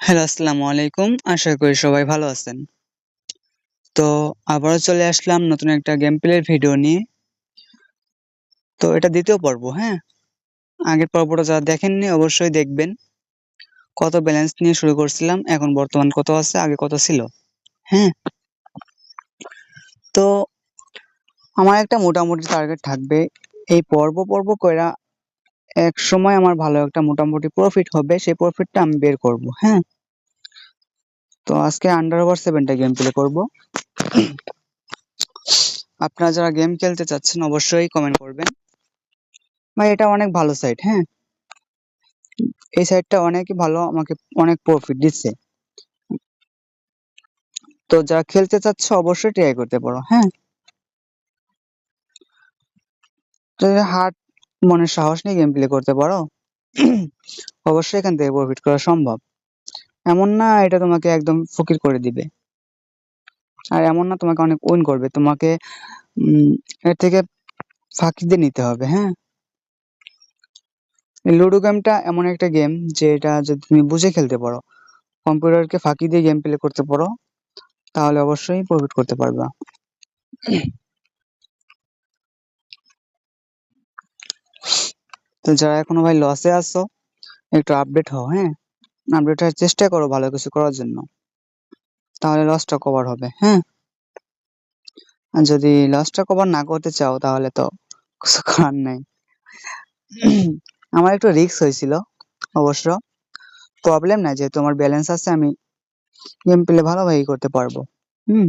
Hello, আসসালামু আলাইকুম। আশা করি সবাই ভালো আছেন। তো আবারও চলে আসলাম নতুন একটা গেম প্লের ভিডিও নিয়ে। তো এটা দ্বিতীয় পর্ব হ্যাঁ? আগের পর্বটা যারা দেখেননি, অবশ্যই দেখবেন। কত ব্যালেন্স নিয়ে শুরু করছিলাম, এখন বর্তমান কত আছে, আগে কত ছিল হ্যাঁ? তো আমার একটা মোটামুটি টার্গেট থাকবে। এই পর্ব পর্ব কইরা এক সময় আমার ভালো একটা মোটামুটি প্রফিট হবে, সেই প্রফিটটা আমি বের করব হ্যাঁ? তো আজকে আন্ডার ওভার সেভেনটা গেম প্লে করব। আপনারা যারা গেম খেলতে চাচ্ছেন অবশ্যই কমেন্ট করবেন। ভাই, এটা অনেক ভালো সাইট হ্যাঁ? এই সাইটটা অনেকই ভালো, আমাকে অনেক প্রফিট দিচ্ছে। তো যারা খেলতে চাচ্ছে অবশ্যই ট্রাই করতে পারো হ্যাঁ? হার্ট মনের সাহস নিয়ে গেম প্লে করতে পারো। অবশ্যই এখান থেকে প্রফিট করা সম্ভব। এমন না এটা তোমাকে একদম ফকির করে দিবে। আর এমন না তোমাকে অনেক উইন করবে। তোমাকে এর থেকে ফাঁকি দিয়ে নিতে হবে হ্যাঁ? লুডো গেমটা এমন একটা গেম যে এটা যদি তুমি বুঝে খেলতে পারো, কম্পিউটারকে ফাঁকি দিয়ে গেম প্লে করতে পারো, তাহলে অবশ্যই প্রফিট করতে পারবা। তো যারা এখনও ভাই লসে আছো, একটু আপডেট হও হ্যাঁ? আপডেট হওয়ার চেষ্টা করো ভালো কিছু করার জন্য। তাহলে লসটা কভার হবে হ্যাঁ? আর যদি লসটা কভার না করতে চাও, তাহলে তো কিছু করার নাই। আমার একটু রিস্ক হয়েছিল, অবশ্য। প্রবলেম নাই, যেহেতু আমার ব্যালেন্স আছে, আমি গেম প্লে ভালোভাবেই করতে পারব, হুম?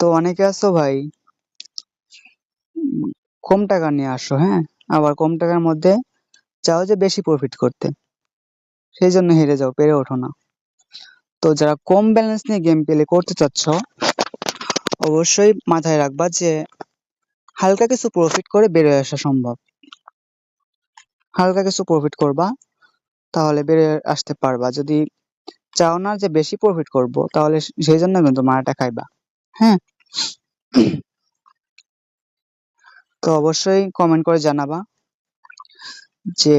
তো অনেকে আছো ভাই কম টাকা নিয়ে আসো হ্যাঁ? আবার কম টাকার মধ্যে চাও যে বেশি প্রফিট করতে। সেই জন্য হেরে যাও, পেরে ওঠো না। তো যারা কম ব্যালেন্স নিয়ে গেম প্লে করতে চাচ্ছ, অবশ্যই মাথায় রাখবা যে হালকা কিছু প্রফিট করে বেরোয় আসা সম্ভব। হালকা কিছু প্রফিট করবা, তাহলে বেড়ে আসতে পারবা। যদি চাও না যে বেশি প্রফিট করব, তাহলে সেই জন্য কিন্তু মারাটা খাইবা হ্যাঁ? তো অবশ্যই কমেন্ট করে জানাবা যে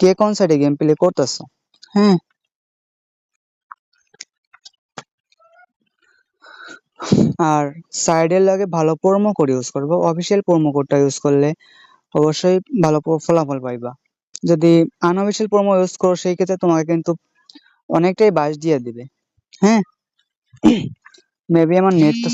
কে কোন সাইডে গেম প্লে করতেছো। হ্যাঁ? আর সাইডের লাগে ভালো প্রোমো কোড ইউজ করব। অফিসিয়াল প্রোমো কোডটা ইউজ করলে অবশ্যই ভালো ফলাফল পাইবা। যদি আনঅফিসিয়াল প্রোমো ইউজ করো, সেই ক্ষেত্রে তোমাকে কিন্তু অনেকটাই বাস দিয়ে দিবে। হ্যাঁ? মেবি আমার নেটটা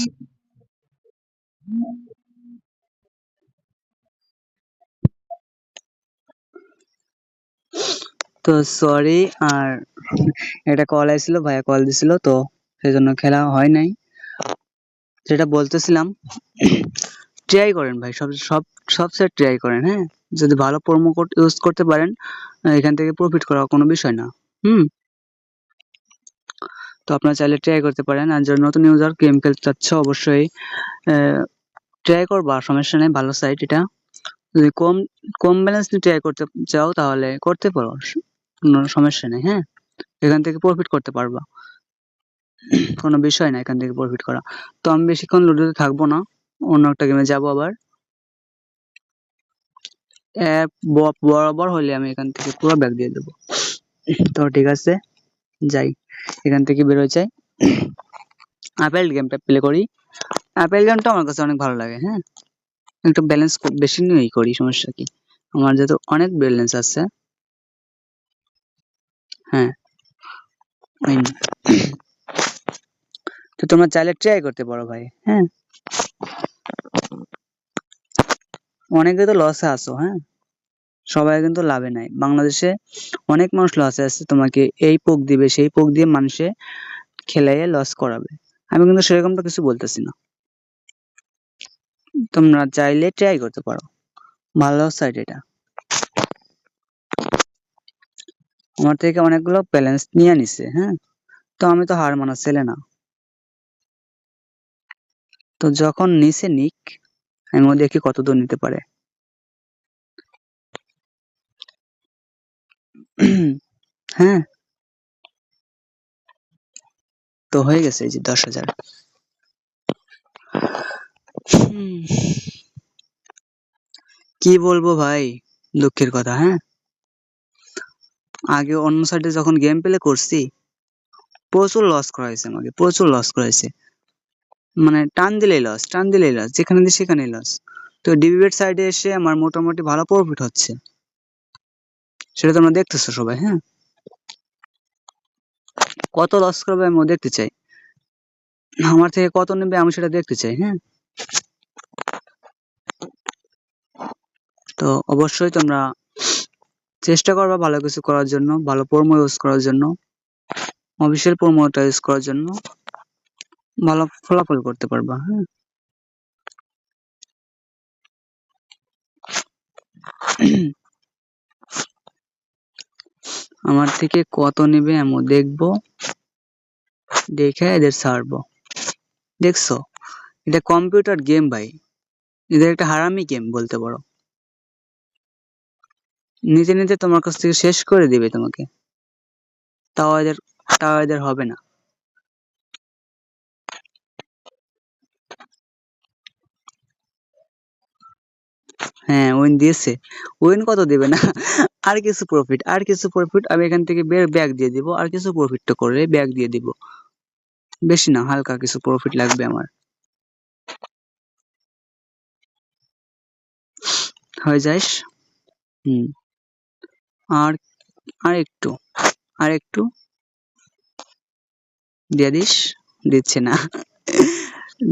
তো সরি আর এটা কল আসছিল, ভাইয়া কল দিছিল, তো সেই জন্য খেলা হয় নাই। যেটা বলতেছিলাম ট্রাই করেন ভাই, সব সব সব সেট ট্রাই করেন হ্যাঁ? যদি ভালো প্রোমো কোড ইউজ করতে পারেন এখান থেকে প্রফিট করা কোনো বিষয় না, হুম? তো আপনারা চাইলে ট্রাই করতে পারেন, আর যারা নতুন ইউজার গেম খেলতে চাচ্ছে, অবশ্যই ট্রাই করবা, সমস্যা নেই, ভালো সাইট এটা। যদি কম কম ব্যালেন্স নিয়ে ট্রাই করতে চাও, তাহলে করতে পারো কোনো সমস্যা নেই হ্যাঁ? এখান থেকে প্রফিট করতে পারবা। কোনো বিষয় না এখান থেকে প্রফিট করা। তো আমি বেশিক্ষণ লুডোতে থাকব না, অন্য একটা গেমে যাব আবার। বরাবর হলে আমি এখান থেকে পুরো ব্যাগ দিয়ে দেবো। তো ঠিক আছে, যাই, এখান থেকে বেরোয় যাই। আপেল গেমটা প্লে করি। আপেল গেমটা আমার কাছে অনেক ভালো লাগে হ্যাঁ? একটু ব্যালেন্স বেশি নিয়েই করি, সমস্যা কি? আমার যেহেতু অনেক ব্যালেন্স আছে। হ্যাঁ। তো তোমরা চাইলে ট্রাই করতে পারো ভাই হ্যাঁ। অনেকে তো লসে আছো হ্যাঁ। সবাই কিন্তু লাভে নাই। বাংলাদেশে অনেক মানুষ লসে আছে, তোমাকে এই পোক দিবে, সেই পোক দিয়ে মানুষে খেলাইয়ে লস করাবে। আমি কিন্তু সেরকমটা কিছু বলতেছি না। তোমরা চাইলে ট্রাই করতে পারো। ভালো সাইট এটা। আমার থেকে অনেকগুলো ব্যালেন্স নিয়ে নিছে হ্যাঁ? তো আমি তো হার মানা ছেলে না। তো যখন নিচে নিক আমি দেখি কত দূর নিতে পারে? হ্যাঁ? তো হয়ে গেছে এই যে দশ হাজার। কি বলব ভাই দুঃখের কথা হ্যাঁ? আগে অন্য সাইডে যখন গেম প্লে করছি, প্রচুর লস করাইছে আমাকে, প্রচুর লস করাইছে। মানে টান দিলেই লস টান দিলেই লস যেখানে দিই সেখানেই লস তো ডিবিবেট সাইডে এসে আমার মোটামুটি ভালো প্রফিট হচ্ছে। সেটা তোমরা দেখতেছো সবাই হ্যাঁ? কত লস করবে আমি দেখতে চাই। আমার থেকে কত নেবে আমি সেটা দেখতে চাই হ্যাঁ? তো অবশ্যই তোমরা চেষ্টা করবা ভালো কিছু করার জন্য, ভালো প্রোমো ইউজ করার জন্য অফিসিয়াল প্রোমোটা ইউজ করার জন্য ভালো ফলাফল করতে পারবা হ্যাঁ। আমার থেকে কত নেবে আমি দেখব, দেখে এদের ছাড়বো। দেখছ? এটা কম্পিউটার গেম ভাই। এদের একটা হারামি গেম বলতে পারো। নিজে নিজে তোমার কাছ থেকে শেষ করে দিবে তোমাকে। তাও এদের তাও এদের হবে না। হ্যাঁ উইন দিয়েছে। উইন কত দিবে না? আর কিছু প্রফিট আর কিছু প্রফিট আমি এখান থেকে বের ব্যাগ দিয়ে দিব। আর কিছু প্রফিট তো করে ব্যাগ দিয়ে দিব। বেশি না, হালকা কিছু প্রফিট লাগবে আমার। হয়ে যাস হুম। আর আর একটু আর একটু দিয়ে দিস, দিচ্ছে না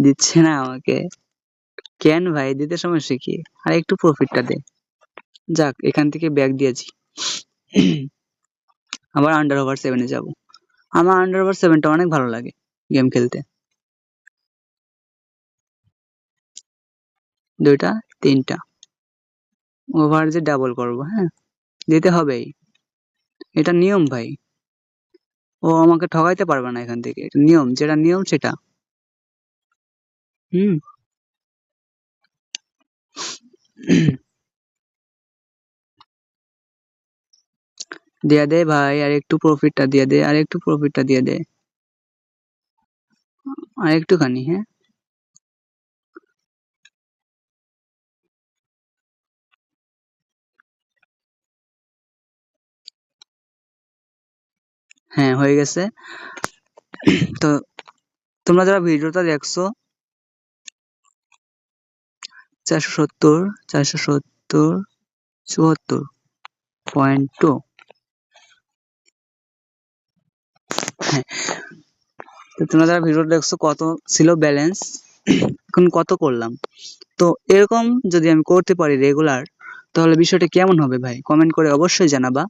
দিচ্ছে না আমাকে। কেন ভাই? দিতে সমস্যা কি? আর একটু প্রফিটটা দে। যাক, এখান থেকে ব্যাগ দিয়েছি আবার আন্ডার ওভার সেভেনে যাব। আমার আন্ডার ওভার সেভেনটা অনেক ভালো লাগে গেম খেলতে। দুইটা, তিনটা। ওভার যে ডাবল করব হ্যাঁ? দিতে হবেই। এটা নিয়ম ভাই। ও আমাকে ঠকাইতে পারবে না এখান থেকে। নিয়ম, যেটা নিয়ম সেটা। হুম। দিয়া দে ভাই আর একটু প্রফিটটা দিয়ে দে আর একটু প্রফিটটা দিয়ে দে। আর একটুখানি হ্যাঁ? হ্যাঁ হয়ে গেছে। তো তোমরা যারা ভিডিওটা দেখছ, চারশো সত্তর চারশো সত্তর, চুয়াত্তর পয়েন্ট টু হ্যাঁ তো তোমরা যারা ভিডিও দেখছ, কত ছিল ব্যালেন্স এখন কত করলাম? তো এরকম যদি আমি করতে পারি রেগুলার তাহলে বিষয়টা কেমন হবে ভাই? কমেন্ট করে অবশ্যই জানাবা।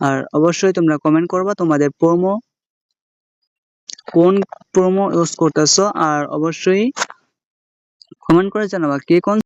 আর অবশ্যই তোমরা কমেন্ট করবা তোমাদের প্রোমো কোন প্রোমো ইউজ করতেছো, আর অবশ্যই কমেন্ট করে জানাবা কে কোন